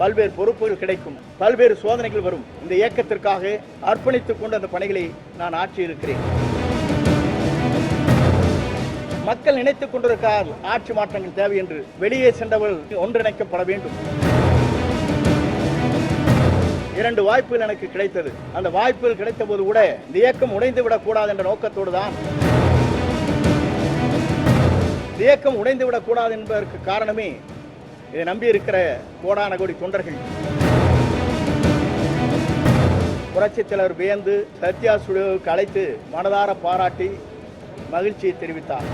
பல்வேறு பொறுப்புகள் கிடைக்கும். பல்வேறு சோதனைகள் வரும். இந்த இயக்கத்திற்காக அர்ப்பணித்துக் கொண்டு அந்த பணிகளை நான் ஆற்றியிருக்கிறேன். மக்கள் நினைத்துக் கொண்டிருக்கார் ஆட்சி மாற்றங்கள் தேவை என்று. வெளியே சென்றவர்கள் ஒன்றிணைக்கப்பட வேண்டும். இரண்டு வாய்ப்புகள் எனக்கு கிடைத்தது. அந்த வாய்ப்புகள் கிடைத்த போது கூட இந்த இயக்கம் உடைந்து விடக்கூடாது என்ற நோக்கத்தோடு தான். இயக்கம் உடைந்து விடக்கூடாது என்பதற்கு காரணமே இதை நம்பி இருக்கிற கோடான கோடி தொண்டர்கள். புரட்சித் தலைவர் வியந்து சத்யா ஸ்டுடியோவுக்கு அழைத்து மனதார பாராட்டி மகிழ்ச்சியை தெரிவித்தார்.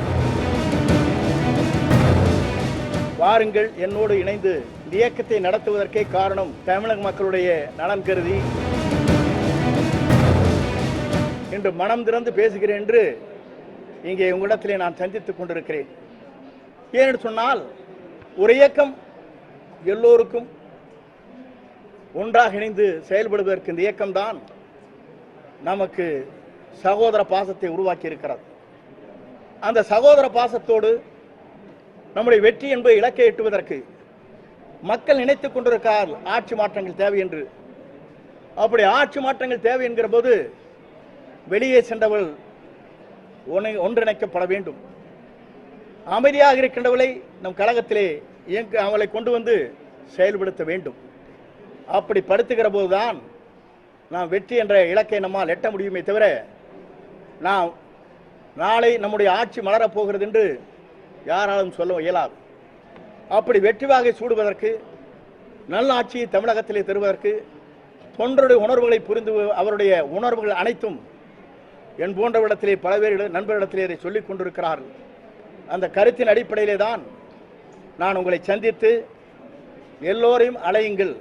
வாருங்கள் என்னோடு இணைந்து இந்த இயக்கத்தை நடத்துவதற்கே காரணம் தமிழக மக்களுடைய நலன் கருதி. இன்று மனம் திறந்து பேசுகிறேன் என்று இங்கே உங்களிடத்திலே நான் சந்தித்துக் கொண்டிருக்கிறேன். ஏனென்று சொன்னால் ஒரு இயக்கம் எல்லோருக்கும் ஒன்றாக இணைந்து செயல்படுவதற்கு இந்த இயக்கம்தான் நமக்கு சகோதர பாசத்தை உருவாக்கி இருக்கிறது அந்த சகோதர பாசத்தோடு நம்முடைய வெற்றி என்பதை இலக்கை எட்டுவதற்கு மக்கள் நினைத்துக் கொண்டிருக்கார் ஆட்சி மாற்றங்கள் தேவை என்று. அப்படி ஆட்சி மாற்றங்கள் தேவை என்கிற போது வெளியே சென்றவள் ஒன்றிணைக்கப்பட வேண்டும். அமைதியாக இருக்கின்றவளை நம் கழகத்திலே இயங்க அவளை கொண்டு வந்து செயல்படுத்த வேண்டும். அப்படி படுத்துகிற போதுதான் நாம் வெற்றி என்ற இலக்கை நம்மால் எட்ட முடியுமே தவிர நாம் நாளை நம்முடைய ஆட்சி மலரப்போகிறது என்று யாராலும் சொல்ல இயலாது. அப்படி வெற்றி வாகை சூடுவதற்கு நல்ல ஆட்சியை தமிழகத்திலே தருவதற்கு தொண்டருடைய உணர்வுகளை புரிந்து அவருடைய உணர்வுகள் அனைத்தும் என் போன்றவிடத்திலே பல பேர் நண்பரிடத்திலே இதை சொல்லிக் கொண்டிருக்கிறார்கள். அந்த கருத்தின் அடிப்படையிலே தான் நான் உங்களை சந்தித்து எல்லோரையும் அலையுங்கள்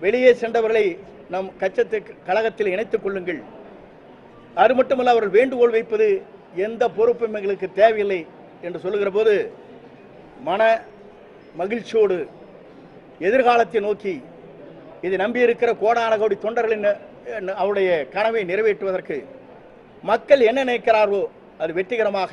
வெளியே சென்றவர்களை நம் கச்சத்து கழகத்தில் இணைத்துக் கொள்ளுங்கள். அது மட்டுமல்ல அவர்கள் வேண்டுகோள் வைப்பது எந்த பொறுப்பும் எங்களுக்கு தேவையில்லை என்று சொல்லுகிற போது மன மகிழ்ச்சியோடு எதிர்காலத்தை நோக்கி இது நம்பியிருக்கிற கோடான கோடி தொண்டர்களின் அவருடைய கனவை நிறைவேற்றுவதற்கு மக்கள் என்ன நினைக்கிறாரோ அது வெற்றிகரமாக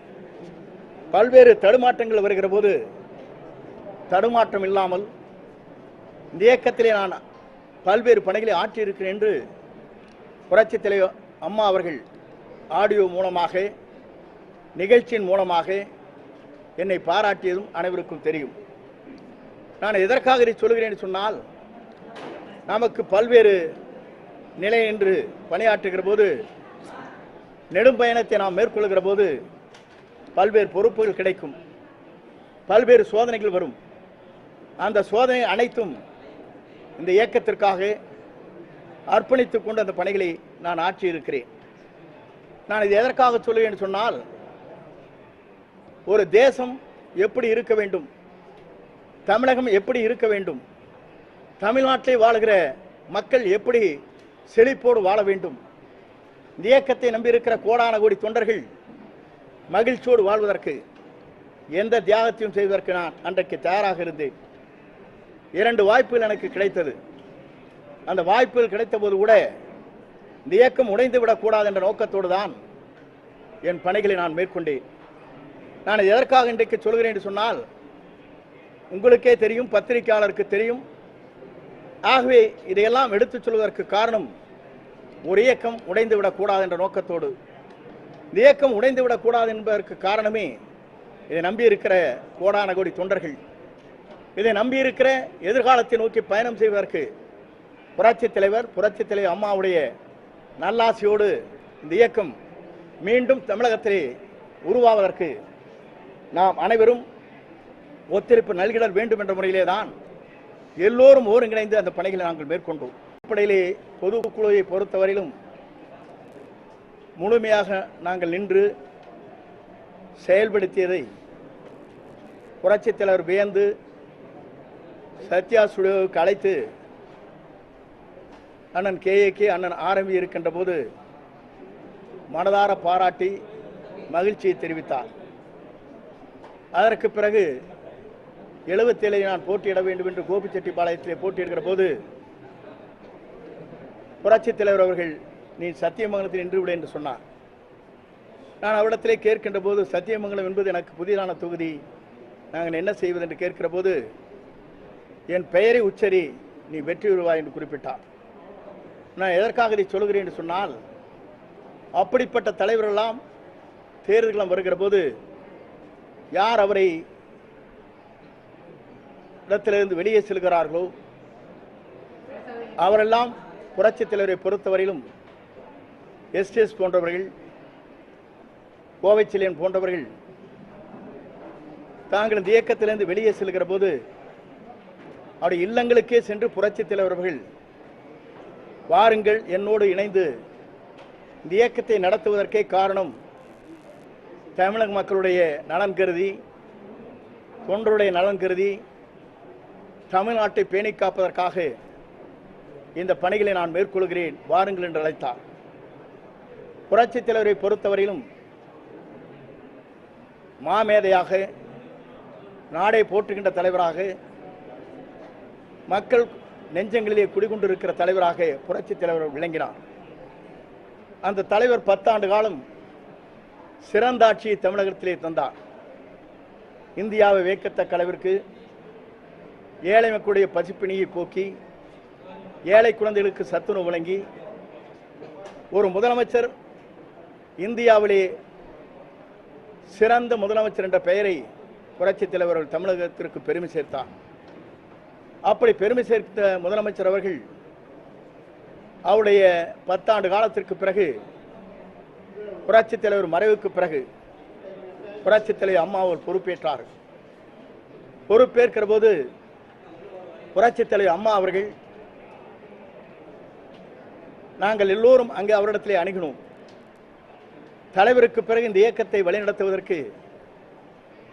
பல்வேறு தடுமாற்றங்கள் வருகிற போது தடுமாற்றம் இல்லாமல் இந்த இயக்கத்திலே நான் பல்வேறு பணிகளை ஆற்றியிருக்கிறேன் என்று புரட்சித் தலைவர் அம்மா அவர்கள் ஆடியோ மூலமாக நிகழ்ச்சியின் மூலமாக என்னை பாராட்டியதும் அனைவருக்கும் தெரியும். நான் எதற்காக இதை சொல்கிறேன் சொன்னால் நமக்கு பல்வேறு நிலை என்று பணியாற்றுகிற போது நெடும் பயணத்தை நாம் மேற்கொள்கிற போது பல்வேறு பொறுப்புகள் கிடைக்கும். பல்வேறு சோதனைகள் வரும். அந்த சோதனை அனைத்தும் இந்த இயக்கத்திற்காக அர்ப்பணித்து கொண்டு அந்த பணிகளை நான் ஆற்றியிருக்கிறேன். நான் இது எதற்காக சொல்லுவேன் என்று சொன்னால் ஒரு தேசம் எப்படி இருக்க வேண்டும்? தமிழகம் எப்படி இருக்க வேண்டும்? தமிழ்நாட்டிலே வாழ்கிற மக்கள் எப்படி செழிப்போடு வாழ வேண்டும்? இந்த இயக்கத்தை நம்பியிருக்கிற கோடான கோடி தொண்டர்கள் மகிழ்ச்சியோடு வாழ்வதற்கு எந்த தியாகத்தையும் செய்வதற்கு நான் அன்றைக்கு தயாராக இருந்தேன். இரண்டு வாய்ப்புகள் எனக்கு கிடைத்தது. அந்த வாய்ப்புகள் கிடைத்த போது கூட இந்த இயக்கம் உடைந்து விடக்கூடாது என்ற நோக்கத்தோடு தான் என் பணிகளை நான் மேற்கொண்டேன். நான் எதற்காக இன்றைக்கு சொல்கிறேன் என்று சொன்னால் உங்களுக்கே தெரியும் பத்திரிகையாளருக்கு தெரியும். ஆகவே இதையெல்லாம் எடுத்துச் சொல்வதற்கு காரணம் ஒரு இயக்கம் உடைந்து விடக்கூடாது என்ற நோக்கத்தோடு இந்த இயக்கம் உடைந்து விடக்கூடாது என்பதற்கு காரணமே இதை நம்பியிருக்கிற கோடான கோடி தொண்டர்கள். இதை நம்பியிருக்கிற எதிர்காலத்தை நோக்கி பயணம் செய்வதற்கு புரட்சித் தலைவர் புரட்சித் தலைவர் அம்மாவுடைய நல்லாசியோடு இந்த இயக்கம் மீண்டும் தமிழகத்திலே உருவாவதற்கு நாம் அனைவரும் ஒத்துழைப்பு நல்கிடல் வேண்டும் என்ற முறையிலே தான் எல்லோரும் ஒருங்கிணைந்து அந்த பணிகளை நாங்கள் மேற்கொண்டோம். அடிப்படையிலே பொதுக்குழுவை பொறுத்தவரையிலும் முழுமையாக நாங்கள் நின்று செயல்படுத்தியதை புரட்சித் தலைவர் வியந்து சத்யா சுடுவுக்கு அழைத்து அண்ணன் கேஏகே அண்ணன் ஆரம்பி இருக்கின்ற போது மனதார பாராட்டி மகிழ்ச்சியை தெரிவித்தார். அதற்கு பிறகு எழுபத்தேழில் நான் போட்டியிட வேண்டும் என்று கோபிச்செட்டிப்பாளையத்திலே போட்டியிடுகிற போது புரட்சித் தலைவர் அவர்கள் நீ சத்தியமங்கலத்தில் நின்று விடு என்று சொன்னார். நான் அவரிடத்திலே கேட்கின்ற போது சத்தியமங்கலம் என்பது எனக்கு புதிதான தொகுதி. நாங்கள் என்ன செய்வது என்று கேட்கிற போது என் பெயரை உச்சரி நீ வெற்றி பெறுவாய் என்று குறிப்பிட்டார். நான் எதற்காக இதை சொல்கிறேன் என்று சொன்னால் அப்படிப்பட்ட தலைவரெல்லாம் தேர்தல்களம் வருகிற போது யார் அவரை இடத்திலிருந்து வெளியே செல்கிறார்களோ அவரெல்லாம் புரட்சித் தலைவரை பொறுத்தவரையிலும் எஸ்டிஎஸ் போன்றவர்கள் கோவைச்சிலியன் போன்றவர்கள் தாங்கள் இந்த இயக்கத்திலிருந்து வெளியே செல்கிற போது அவருடைய இல்லங்களுக்கே சென்று புரட்சித் தலைவர்கள் வாருங்கள் என்னோடு இணைந்து இந்த இயக்கத்தை நடத்துவதற்கே காரணம் தமிழக மக்களுடைய நலன் கருதி தொண்டருடைய நலன் கருதி தமிழ்நாட்டை பேணி காப்பதற்காக இந்த பணிகளை நான் மேற்கொள்கிறேன். வாருங்கள் என்று அழைத்தார். புரட்சித் தலைவரை பொறுத்தவரையிலும் மாமேதையாக நாடை போற்றுகின்ற தலைவராக மக்கள் நெஞ்சங்களிலே குடிகொண்டிருக்கிற தலைவராக புரட்சித் தலைவர் விளங்கினார். அந்த தலைவர் பத்தாண்டு காலம் சிறந்த ஆட்சியை தமிழகத்திலே தந்தார். இந்தியாவை வேக்கத்தக்க அளவிற்கு ஏழை மக்களுடைய பசிப்பிணியை போக்கி ஏழை குழந்தைகளுக்கு சத்துணவு வழங்கி ஒரு முதலமைச்சர் இந்தியாவிலே சிறந்த முதலமைச்சர் என்ற பெயரை புரட்சித் தலைவர் அவர்கள் தமிழகத்திற்கு பெருமை சேர்த்தார் அப்படி பெருமை சேர்த்த முதலமைச்சர் அவர்கள் அவருடைய பத்தாண்டு காலத்திற்கு பிறகு புரட்சித் தலைவர் மறைவுக்கு பிறகு புரட்சித் தலைவர் அம்மா அவர் பொறுப்பேற்றார் பொறுப்பேற்கிற போது புரட்சித் தலைவர் அம்மா அவர்கள் நாங்கள் எல்லோரும் அங்கே அவரிடத்திலே அணுகினோம். தலைவருக்கு பிறகு இந்த இயக்கத்தை வழிநடத்துவதற்கு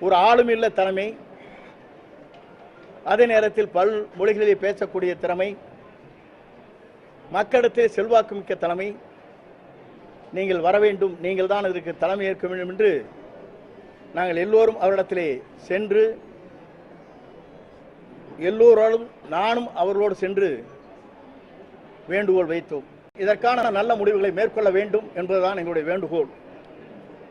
ஒரு ஆளும் இல்ல தலைமை. அதே நேரத்தில் பல் மொழிகளிலே பேசக்கூடிய திறமை மக்களிடத்தில் செல்வாக்கு மிக்க தலைமை. நீங்கள் வர வேண்டும் நீங்கள் தான் இதற்கு தலைமை ஏற்க வேண்டும் என்று நாங்கள் எல்லோரும் அவரிடத்திலே சென்று எல்லோரோடும் நானும் அவர்களோடு சென்று வேண்டுகோள் வைத்தோம். இதற்கான நல்ல முடிவுகளை மேற்கொள்ள வேண்டும் என்பதுதான் எங்களுடைய வேண்டுகோள்.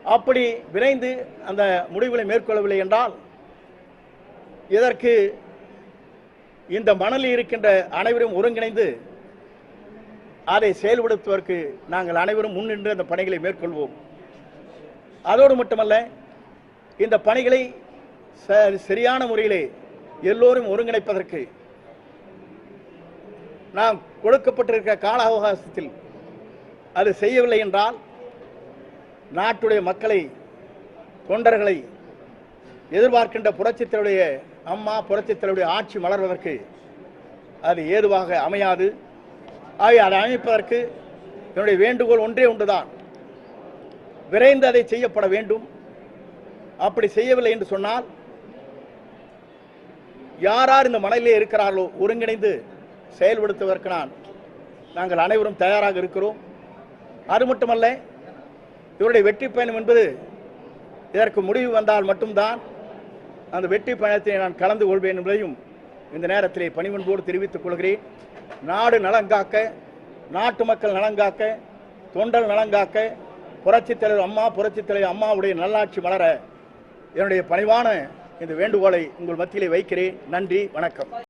அப்படி விரைந்து அந்த முடிவுகளை மேற்கொள்ளவில்லை என்றால் இதற்கு இந்த மணலில் இருக்கின்ற அனைவரும் ஒருங்கிணைந்து அதை செயல்படுத்துவதற்கு நாங்கள் அனைவரும் முன்னின்று அந்த பணிகளை மேற்கொள்வோம். அதோடு மட்டுமல்ல இந்த பணிகளை ச- சரியான முறையிலே எல்லோரும் ஒருங்கிணைப்பதற்கு நாம் கொடுக்கப்பட்டிருக்கிற கால அவகாசத்தில் அது செய்யவில்லை என்றால் நாட்டுடைய மக்களை தொண்டர்களை எதிர்பார்க்கின்ற புரட்சித்தருடைய அம்மா புரட்சித்தருடைய ஆட்சி மலர்வதற்கு அது ஏதுவாக அமையாது. ஆகிய அதை அமைப்பதற்கு என்னுடைய வேண்டுகோள் ஒன்றே ஒன்றுதான். விரைந்து அதை செய்யப்பட வேண்டும். அப்படி செய்யவில்லை என்று சொன்னால் யார் யார் இந்த மலையிலே இருக்கிறார்களோ ஒருங்கிணைந்து செயல்படுத்துவதற்கு நான் நாங்கள் அனைவரும் தயாராக இருக்கிறோம். அது மட்டுமல்ல இவருடைய வெற்றி பயணம் என்பது இதற்கு முடிவு வந்தால் மட்டும்தான் அந்த வெற்றி பயணத்தை நான் கலந்து கொள்வேன் என்பதையும் இந்த நேரத்திலே பணிவன்போடு தெரிவித்துக் கொள்கிறேன். நாடு நலங்காக்க நாட்டு மக்கள் நலங்காக்க தொண்டல் நலங்காக்க புரட்சித் தலைவர் அம்மா புரட்சித் தலைவர் அம்மாவுடைய நல்லாட்சி மலர என்னுடைய பணிவான இந்த வேண்டுகோளை உங்கள் மத்தியிலே வைக்கிறேன். நன்றி வணக்கம்.